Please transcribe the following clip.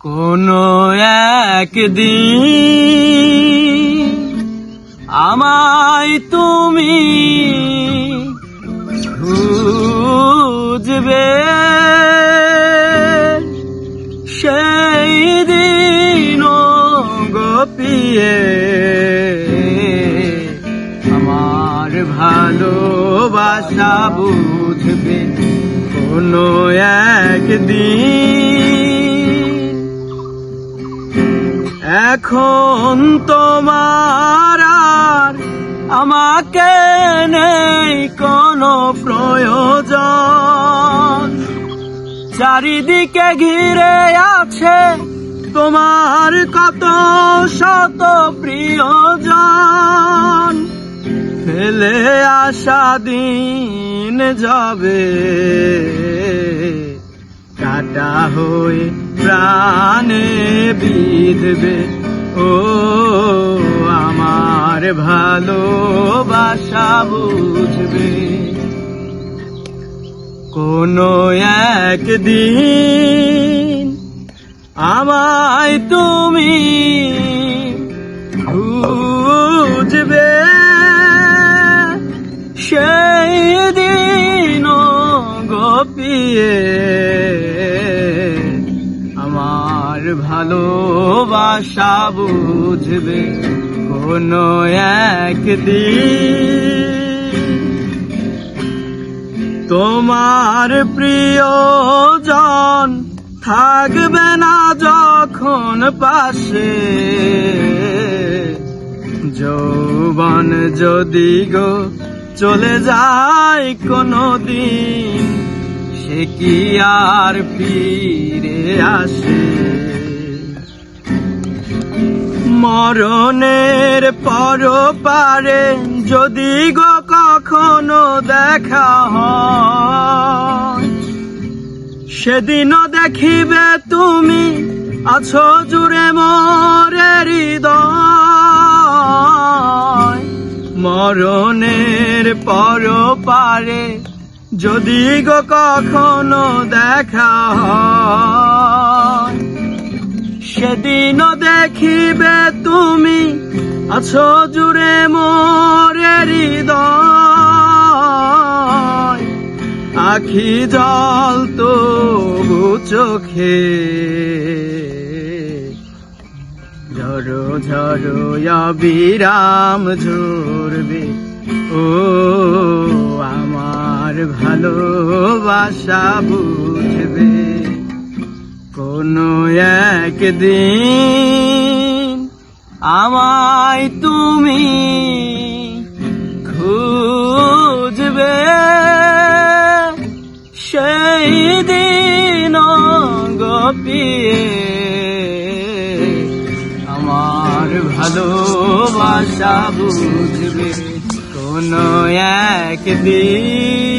কোনো একদিন আমায় তুমি খুঁজবে। সেই দিন গোপিয়ে আমার ভালোবাসা বুঝবে। কোনো একদিন। এখন তোমার আর আমাকে নেই কোনো প্রয়োজন। চারিদিকে ঘিরে আছে তোমার কত শত প্রিয়জন। দিন যাবে। কাটা হয়ে প্রাণে বিধবে। ও আমার ভালোবাসা বুঝবে। কোনো একদিন আমায় তুমি গোপিয়ে আমার ভালোবাসা বুঝবে কোনো একদিন। তোমার প্রিয়জন থাকবে না যখন পাশে। যৌবন যদি গো চলে যায় কোনো দিন সে কি আর ফিরে আসে? মরণের পর পারে যদি গো কখনো দেখা সেদিনও দেখিবে তুমি আছো জুড়ে মরে হৃদয়। মরণের পর পারে যদি গো কখনো দেখা সেদিন দেখিবে তুমি আছো জুড়ে মোরে হৃদয়। আখি জল তো চোখে। ঝরো ঝরো বিরাম ঝরবে। ও আমার ভালোবাসা বুঝবে। কোনো একদিন আমায় তুমি খুঁজবে। সেই দিন গোপিয়ে আমার ভালোবাসা বুঝবে। কোনো একদিন